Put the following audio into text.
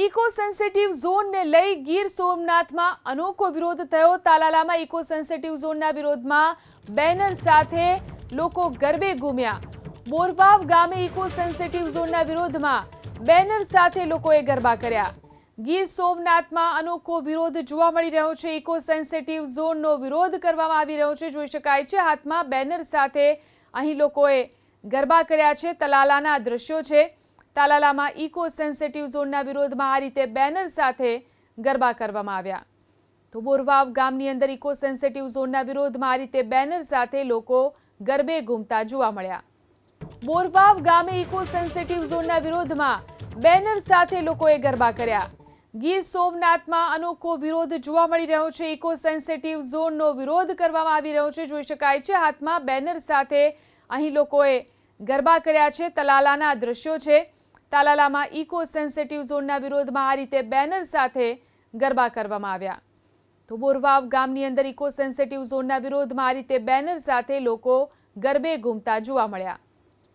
Eco sensitive ઝોનને લઈ ગીર સોમનાથમાં અનોખો વિરોધ થયો. તાલાલામાં ઇકો સેન્સિટિવ ઝોનના વિરોધમાં બેનર સાથે લોકો ગરબે ઘૂમ્યા. બોરવાવ ગામે ઇકો સેન્સિટિવ ઝોનના વિરોધમાં બેનર સાથે લોકોએ ગરબા કર્યા. ગીર સોમનાથમાં અનોખો વિરોધ જોવા મળી રહ્યો છે. ઇકો સેન્સિટિવ ઝોનનો વિરોધ કરવામાં આવી રહ્યો છે. જોઈ શકાય છે, હાથમાં બેનર સાથે અહીં લોકોએ ગરબા કર્યા છે. તલાલાના દ્રશ્યો છે. તાલાલામાં ઇકો સેન્સિટિવ ઝોનના વિરોધમાં આ રીતે બેનર સાથે ગરબા કરવામાં આવ્યા. તો બોરવાવ ગામની અંદર ઇકો સેન્સિટિવ ઝોનના વિરોધમાં આ રીતે બેનર સાથે લોકો ગરબે ઘૂમતા જોવા મળ્યા. બોરવાવ ગામે ઇકો સેન્સિટિવ ઝોનના વિરોધમાં બેનર સાથે લોકોએ ગરબા કર્યા. ગીર સોમનાથમાં અનોખો વિરોધ જોવા મળી રહ્યો છે. ઇકો સેન્સિટિવ ઝોનનો વિરોધ કરવામાં આવી રહ્યો છે. જોઈ શકાય છે, હાથમાં બેનર સાથે અહીં લોકોએ ગરબા કર્યા છે. તલાલાના દ્રશ્યો છે. તાલાલામાં ઇકો સેન્સિટિવ ઝોનના વિરોધમાં આ રીતે બેનર સાથે ગરબા કરવામાં આવ્યા. તો બોરવાવ ગામની અંદર ઇકો સેન્સિટિવ ઝોનના વિરોધમાં આ રીતે બેનર સાથે લોકો ગરબે ઘૂમતા જોવા મળ્યા.